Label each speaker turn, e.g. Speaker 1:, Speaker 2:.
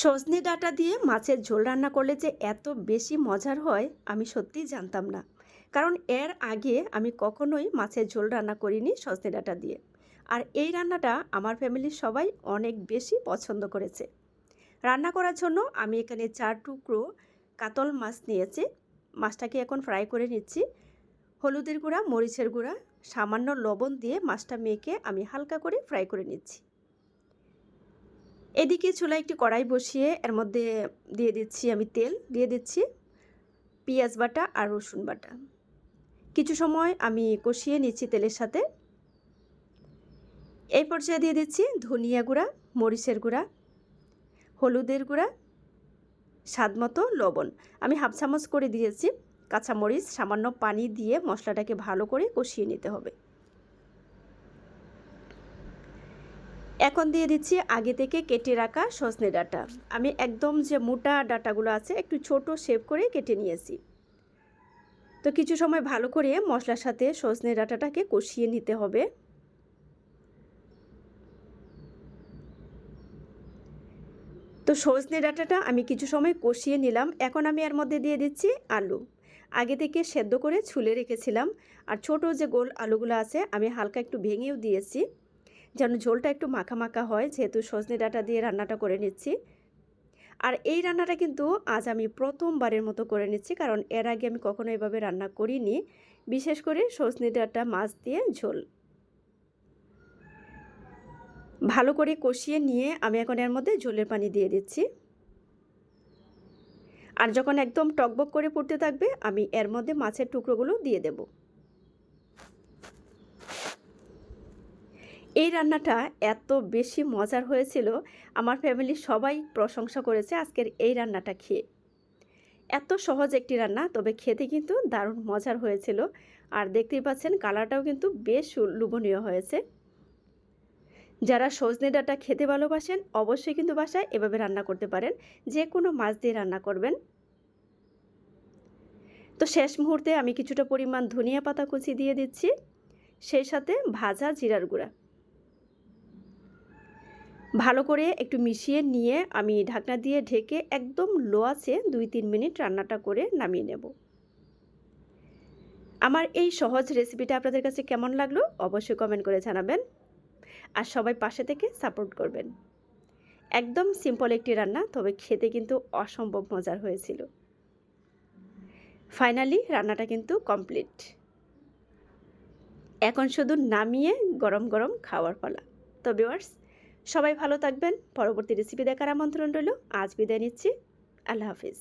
Speaker 1: সজনে ডাঁটা দিয়ে মাছের ঝোল রান্না করলে যে এত বেশি মজার হয়, আমি সত্যিই জানতাম না। কারণ এর আগে আমি কখনোই মাছের ঝোল রান্না করিনি সজনে ডাঁটা দিয়ে। আর এই রান্নাটা আমার ফ্যামিলির সবাই অনেক বেশি পছন্দ করেছে। রান্না করার জন্য আমি এখানে চার টুকরো কাতল মাছ নিয়েছি। মাছটাকে এখন ফ্রাই করে নিচ্ছি। হলুদের গুঁড়া, মরিচের গুঁড়া, সামান্য লবণ দিয়ে মাছটা মেখে আমি হালকা করে ফ্রাই করে নিচ্ছি। এদিকে চুলায় একটি কড়াই বসিয়ে এর মধ্যে দিয়ে দিচ্ছি আমি তেল, দিয়ে দিচ্ছি পেঁয়াজ বাটা আর রসুন বাটা। কিছু সময় আমি কষিয়ে নিচ্ছি তেলের সাথে। এই পর্যায়ে দিয়ে দিচ্ছি ধনিয়া গুঁড়া, মরিচের গুঁড়া, হলুদের গুঁড়া, স্বাদ মতো লবণ। আমি হাফ চামচ করে দিয়েছি কাঁচামরিচ, সামান্য পানি দিয়ে মশলাটাকে ভালো করে কষিয়ে নিতে হবে। এখন দিয়ে দিচ্ছি আগে থেকে কেটে রাখা সজনে ডাটা। আমি একদম যে মোটা ডাটাগুলো আছে একটু ছোট শেপ করে কেটে নিয়েছি। তো কিছু সময় ভালো করে মশলার সাথে সজনে ডাটাটাকে কষিয়ে নিতে হবে। তো সজনে ডাটাটা আমি কিছু সময় কষিয়ে নিলাম। এখন আমি এর মধ্যে দিয়ে দিচ্ছি আলু। আগে থেকে সেদ্ধ করে ছুলে রেখেছিলাম। আর ছোট যে গোল আলুগুলো আছে, আমি হালকা একটু ভেঙেও দিয়েছি। যেন ঝোলটা একটু মাখা মাখা হয়, যেহেতু সজনে ডাঁটা দিয়ে রান্নাটা করে নিচ্ছি। আর এই রান্নাটা কিন্তু আজ আমি প্রথমবারের মতো করে নিচ্ছি, কারণ এর আগে আমি কখনো এভাবে রান্না করিনি। বিশেষ করে সজনে ডাঁটা, মাছ দিয়ে ঝোল। ভালো করে কষিয়ে নিয়ে আমি এখন এর মধ্যে ঝোলের পানি দিয়ে দিচ্ছি। আর যখন একদম টকবক করে পড়তে থাকবে, আমি এর মধ্যে মাছের টুকরোগুলো দিয়ে দেবো। এই রান্নাটা এত বেশি মজার হয়েছিল, আমার ফ্যামিলির সবাই প্রশংসা করেছে আজকের এই রান্নাটা খেয়ে। এত সহজ একটি রান্না, তবে খেতে কিন্তু দারুণ মজার হয়েছিল। আর দেখতেই পাচ্ছেন, কালারটাও কিন্তু বেশ লোভনীয় হয়েছে। যারা সজনে ডাঁটা খেতে ভালোবাসেন, অবশ্যই কিন্তু বাসায় এভাবে রান্না করতে পারেন। যে কোনো মাছ দিয়ে রান্না করবেন। তো শেষ মুহূর্তে আমি কিছুটা পরিমাণ ধনিয়া পাতা কুচি দিয়ে দিচ্ছি। সেই সাথে ভাজা জিরার গুঁড়া। ভালো করে একটু মিশিয়ে নিয়ে আমি ঢাকনা দিয়ে ঢেকে একদম লো আছে দুই তিন মিনিট রান্নাটা করে নামিয়ে নেব। আমার এই সহজ রেসিপিটা আপনাদের কাছে কেমন লাগল অবশ্যই কমেন্ট করে জানাবেন। আর সবাই পাশে থেকে সাপোর্ট করবেন। একদম সিম্পল একটি রান্না, তবে খেতে কিন্তু অসম্ভব মজার হয়েছিল। ফাইনালি রান্নাটা কিন্তু কমপ্লিট এখন শুধু নামিয়ে গরম গরম খাওয়ার পালা। তো ভিউয়ার্স সবাই ভালো থাকবেন। পরবর্তী রেসিপি দেখার আমন্ত্রণ রইল। আজ বিদায় নিচ্ছি। আল্লাহ হাফিজ।